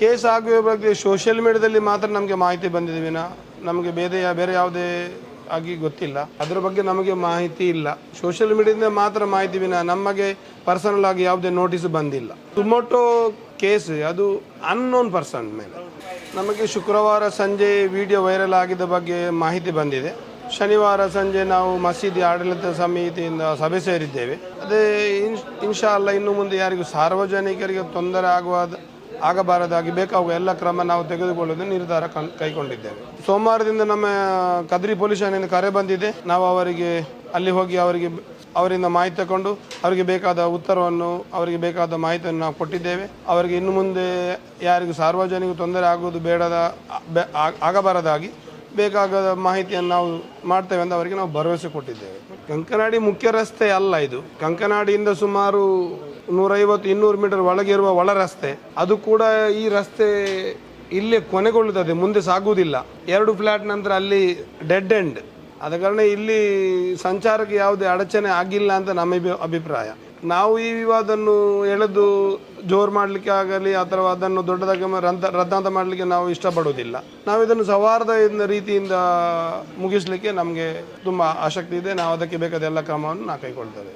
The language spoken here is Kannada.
ಕೇಸ್ ಆಗುವ ಬಗ್ಗೆ ಸೋಷಿಯಲ್ ಮೀಡಿಯಾದಲ್ಲಿ ಮಾತ್ರ ನಮಗೆ ಮಾಹಿತಿ ಬಂದಿದೆ ವಿನ. ನಮಗೆ ಬೇರೆ ಬೇರೆ ಯಾವುದೇ ಆಗಿ ಗೊತ್ತಿಲ್ಲ. ಅದರ ಬಗ್ಗೆ ನಮಗೆ ಮಾಹಿತಿ ಇಲ್ಲ. ಸೋಷಿಯಲ್ ಮೀಡಿಯಾದಿಂದ ಮಾತ್ರ ಮಾಹಿತಿ ವಿನ, ನಮಗೆ ಪರ್ಸನಲ್ ಆಗಿ ಯಾವುದೇ ನೋಟಿಸ್ ಬಂದಿಲ್ಲ. ಟೊಮೊಟೊ ಕೇಸ್ ಅದು ಅನ್ನೋನ್ ಪರ್ಸನ್ ಮೇಲೆ. ನಮಗೆ ಶುಕ್ರವಾರ ಸಂಜೆ ವಿಡಿಯೋ ವೈರಲ್ ಆಗಿದ್ದ ಬಗ್ಗೆ ಮಾಹಿತಿ ಬಂದಿದೆ. ಶನಿವಾರ ಸಂಜೆ ನಾವು ಮಸೀದಿ ಆಡಳಿತ ಸಮಿತಿಯಿಂದ ಸಭೆ ಸೇರಿದ್ದೇವೆ. ಅದೇ ಇನ್- ಇನ್ಶಾ ಅಲ್ಲ ಇನ್ನು ಮುಂದೆ ಯಾರಿಗೂ ಸಾರ್ವಜನಿಕರಿಗೆ ತೊಂದರೆ ಆಗುವ ಆಗಬಾರದಾಗಿ ಬೇಕಾಗುವ ಎಲ್ಲ ಕ್ರಮ ನಾವು ತೆಗೆದುಕೊಳ್ಳುವುದು ನಿರ್ಧಾರ ಕೈಗೊಂಡಿದ್ದೇವೆ. ಸೋಮವಾರದಿಂದ ನಮ್ಮ, ಕದ್ರಿ ಪೊಲೀಸ್ ಠಾಣೆಯಿಂದ ಕರೆ ಬಂದಿದೆ. ನಾವು ಅವರಿಗೆ, ಅಲ್ಲಿ ಹೋಗಿ ಅವರಿಗೆ ಅವರಿಂದ ಮಾಹಿತಿ ತಗೊಂಡು ಅವರಿಗೆ ಬೇಕಾದ ಉತ್ತರವನ್ನು, ಅವರಿಗೆ ಬೇಕಾದ ಮಾಹಿತಿಯನ್ನು ನಾವು ಕೊಟ್ಟಿದ್ದೇವೆ. ಅವರಿಗೆ ಇನ್ನು ಮುಂದೆ ಯಾರಿಗೂ ಸಾರ್ವಜನಿಕ ತೊಂದರೆ ಆಗುವುದು ಬೇಡದ ಆಗಬಾರದಾಗಿ ಬೇಕಾದ ಮಾಹಿತಿಯನ್ನು ನಾವು ಮಾಡ್ತೇವೆ ಅಂತ ಅವರಿಗೆ ನಾವು ಭರವಸೆ ಕೊಟ್ಟಿದ್ದೇವೆ. ಕಂಕನಾಡಿ ಮುಖ್ಯ ರಸ್ತೆ ಅಲ್ಲ ಇದು. ಕಂಕನಾಡಿಯಿಂದ ಸುಮಾರು ನೂರೈವತ್ತು ಇನ್ನೂರು ಮೀಟರ್ ಒಳಗೆ ಇರುವ ಒಳ ರಸ್ತೆ, ಅದು ಕೂಡ ಈ ರಸ್ತೆ ಇಲ್ಲೇ ಕೊನೆಗೊಳ್ಳುತ್ತದೆ, ಮುಂದೆ ಸಾಗುವುದಿಲ್ಲ. ಎರಡು ಫ್ಲಾಟ್ ನಂತರ ಅಲ್ಲಿ ಡೆಡ್ ಎಂಡ್ ಆದ ಕಾರಣ ಇಲ್ಲಿ ಸಂಚಾರಕ್ಕೆ ಯಾವುದೇ ಅಡಚಣೆ ಆಗಿಲ್ಲ ಅಂತ ನಮ್ಮ ಅಭಿಪ್ರಾಯ. ನಾವು ಈ ವಿವಾದವನ್ನು ಎಳೆದು ಜೋರು ಮಾಡಲಿಕ್ಕೆ ಆಗಲಿ ಅಥವಾ ಅದನ್ನು ದೊಡ್ಡದಾಗಿ ರದ್ದಾಂತ ಮಾಡಲಿಕ್ಕೆ ನಾವು ಇಷ್ಟಪಡುವುದಿಲ್ಲ. ನಾವು ಇದನ್ನು ಸೌಹಾರ್ದ ರೀತಿಯಿಂದ ಮುಗಿಸಲಿಕ್ಕೆ ನಮಗೆ ತುಂಬ ಆಸಕ್ತಿ ಇದೆ. ನಾವು ಅದಕ್ಕೆ ಬೇಕಾದ ಎಲ್ಲ ಕ್ರಮವನ್ನು ನಾವು ಕೈಗೊಳ್ತೇವೆ.